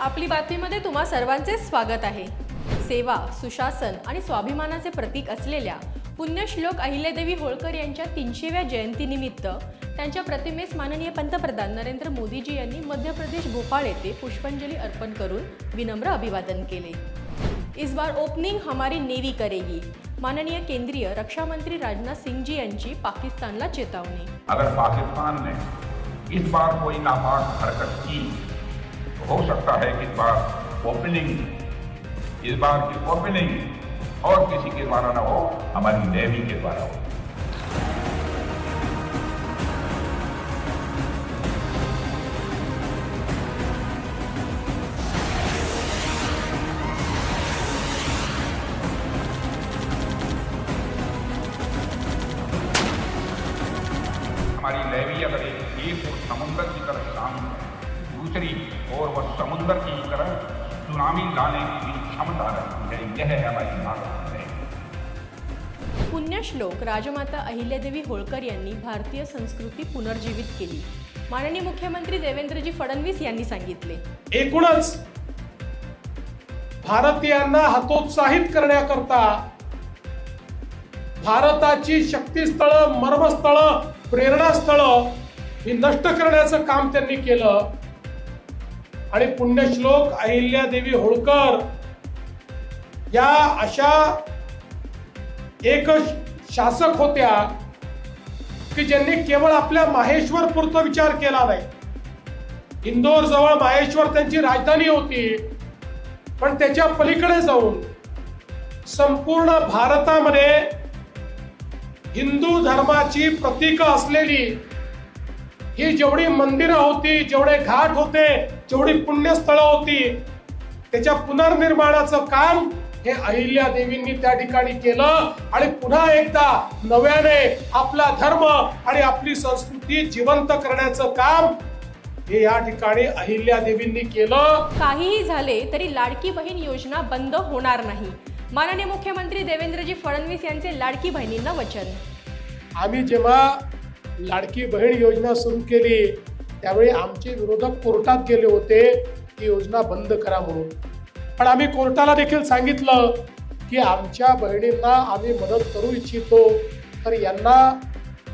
आपली बातमीमध्ये तुम्हा सर्वांचे स्वागत आहे. सेवा सुशासन आणि स्वाभिमानाचे प्रतीक असलेल्या पुण्यश्लोक अहिल्यादेवी होळकर यांच्या तीनशेव्या जयंतीनिमित्त त्यांच्या प्रतिमेस माननीय पंतप्रधान नरेंद्र मोदीजी यांनी मध्य प्रदेश भोपाळ येथे पुष्पांजली अर्पण करून विनम्र अभिवादन केले. इस बार ओपनिंग हमारी नेवी करेगी. माननीय केंद्रीय रक्षा मंत्री राजनाथ सिंह जी यांची पाकिस्तानला चेतावणी. अगर पाकिस्तान ने इस बार कोई नापाक हरकत की हो सकता है कि इस बार ओपनिंग इस बार की ओपनिंग और किसी के द्वारा ना हो हमारी नेवी के द्वारा हो। और वह समुंदर की तरह सुनामी लाने की क्षमता रखती है। यह है। हमारी भारत पुण्यश्लोक राजमाता अहिल्यादेवी होळकर यांनी भारतीय संस्कृती पुनर्जीवित केली. माननीय मुख्यमंत्री देवेंद्रजी फडणवीस यांनी सांगितले. एकूणच भारतीयांना हतोत्साहित करण्याकरता भारताची शक्तीस्थळ मर्मस्थळ प्रेरणास्थळ ही नष्ट करण्याचं काम त्यांनी केलं. आणि पुण्यश्लोक अहिल्यादेवी होळकर या अशा एक शासक होत्या की ज्यांनी केवळ आपल्या माहेश्वर पुरता विचार केला नाही. इंदोर जवळ माहेश्वर त्यांची राजधानी होती पण त्याच्या पलीकडे जाऊन संपूर्ण भारतामध्ये हिंदू धर्माची प्रतीक असलेली ही जेवढी मंदिरं होती जेवढे घाट होते जेवढी पुण्यस्थळं होती त्याच्या पुनर्निर्माणाचं काम हे अहिल्या देवींनी त्या ठिकाणी केलं. आणि पुन्हा एकदा नव्याने आपला धर्म आणि आपली संस्कृती जिवंत करण्याचं काम हे या ठिकाणी अहिल्या देवींनी केलं. काहीही झाले तरी लाडकी बहीण योजना बंद होणार नाही. माननीय मुख्यमंत्री देवेंद्रजी फडणवीस यांचे लाडकी बहिणींना वचन. आम्ही जेव्हा लाडकी बहीण योजना सुरू केली. त्यावेळी आमचे विरोधक कोर्टात गेले होते. ती योजना बंद करा म्हणून. पण आम्ही कोर्टाला देखील सांगितलं की आमच्या बहिणींना आम्ही मदत करू इच्छितो. तर यांना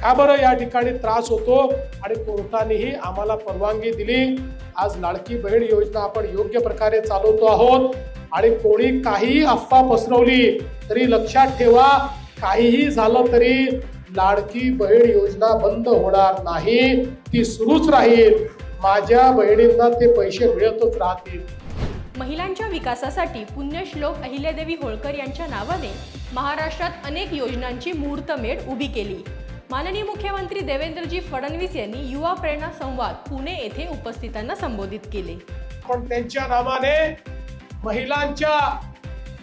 का बरं या ठिकाणी त्रास होतो? आणि कोर्टानेही आम्हाला परवानगी दिली. आज लाडकी बहीण योजना आपण योग्य प्रकारे चालवतो आहोत. आणि कोणी काहीही अफवा पसरवली तरी लक्षात ठेवा. काहीही झालं तरी लाडकी बहीण योजना बंद होणार नाही ती सुरूच राहील. माझ्या बहिणींना ते पैसे मिळतच राहतील. महिलांच्या विकासासाठी पुण्यश्लोक अहिल्यादेवी होळकर यांच्या नावाने महाराष्ट्रात अनेक योजनांची मुहूर्तमेढ उभी केली. माननीय मुख्यमंत्री देवेंद्रजी फडणवीस यांनी युवा प्रेरणा संवाद पुणे येथे उपस्थितांना संबोधित केले. पण त्यांच्या नावाने महिलांच्या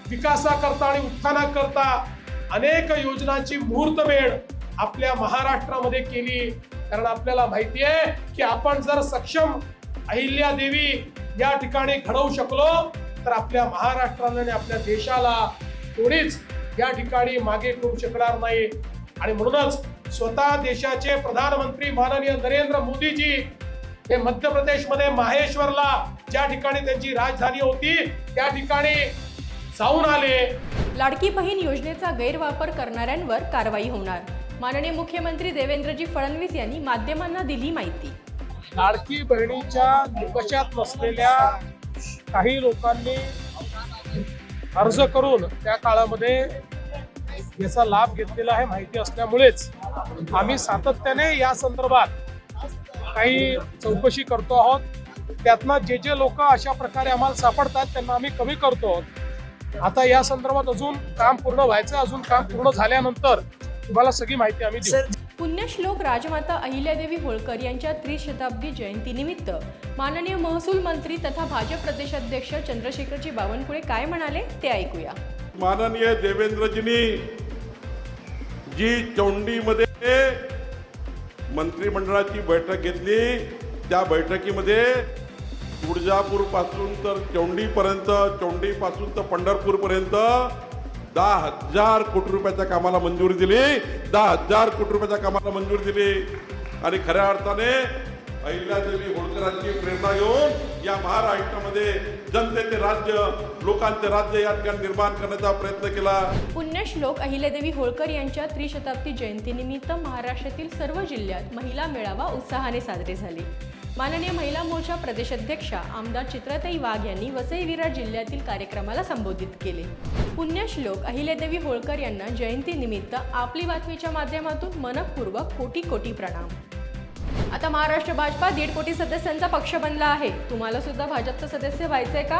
विकासाकरता आणि उत्थानाकरता अनेक योजनांची मुहूर्तमेढ आपल्या महाराष्ट्रामध्ये केली. कारण आपल्याला माहिती आहे की आपण जर सक्षम अहिल्या देवी या ठिकाणी घडवू शकलो तर आपल्या महाराष्ट्राला आणि आपल्या देशाला कोणीच या ठिकाणी मागे करू शकणार नाही. आणि म्हणूनच स्वतः देशाचे प्रधानमंत्री माननीय नरेंद्र मोदीजी हे मध्य प्रदेशमध्ये माहेश्वरला ज्या ठिकाणी त्यांची राजधानी होती त्या ठिकाणी जाऊन आले. लाडकी बहीण योजनेचा गैरवापर करणाऱ्यांवर कारवाई होणार. माननीय मुख्यमंत्री देवेंद्रजी फडणवीस यांनी माध्यमांना दिली माहिती. लाडकी बहिणीच्या निकषात नसलेल्या काही लोकांनी अर्ज करून त्या काळामध्ये याचा लाभ घेतलेला आहे माहिती असल्यामुळेच आम्ही सातत्याने या संदर्भात काही चौकशी करतो आहोत. त्यातनं जे जे लोक अशा प्रकारे आम्हाला सापडतात त्यांना आम्ही कमी करतो आहोत. आता या संदर्भात अजून काम पूर्ण व्हायचं अजून काम पूर्ण झाल्यानंतर तुम्हाला सगळी माहिती आम्ही देऊ. पुण्यश्लोक राजमाता अहिल्यादेवी होळकर यांच्या त्रिशताब्दी जयंतीनिमित्त माननीय महसूल मंत्री तथा भाजप प्रदेशाध्यक्ष चंद्रशेखरजी बावनकुळे काय म्हणाले ते ऐकूया. माननीय देवेंद्रजींनी जी चौंडीमध्ये मंत्रिमंडळाची बैठक घेतली त्या बैठकीमध्ये तुळजापूरपासून तर चौंडीपर्यंत चौंडीपासून तर पंढरपूरपर्यंत दहा हजार कोटी रुपयाच्या कामाला मंजुरी दिली. दहा हजार कोटी रुपयाच्या कामाला मंजुरी दिली. आणि खऱ्या अर्थाने अहिल्यादेवी होळकरांची प्रेरणा घेऊन या महाराष्ट्रामध्ये जनतेचे राज्य लोकांचे राज्य या ठिकाणी निर्माण करण्याचा प्रयत्न केला. पुण्यश्लोक अहिल्यादेवी होळकर यांच्या त्रिशताब्दी जयंतीनिमित्त महाराष्ट्रातील सर्व जिल्ह्यात महिला मेळावा उत्साहाने साजरे झाले. माननीय महिला मोर्चा प्रदेशाध्यक्षा आमदार चित्रताई वाघ यांनी वसई विरार जिल्ह्यातील कार्यक्रमाला संबोधित केले. पुण्यश्लोक अहिल्यादेवी होळकर यांना जयंतीनिमित्त आपली बातमीच्या माध्यमातून मनपूर्वक कोटी कोटी प्रणाम. आता महाराष्ट्र भाजपा दीड कोटी सदस्यांचा पक्ष बनला आहे. तुम्हाला सुद्धा भाजपचं सदस्य व्हायचंय का?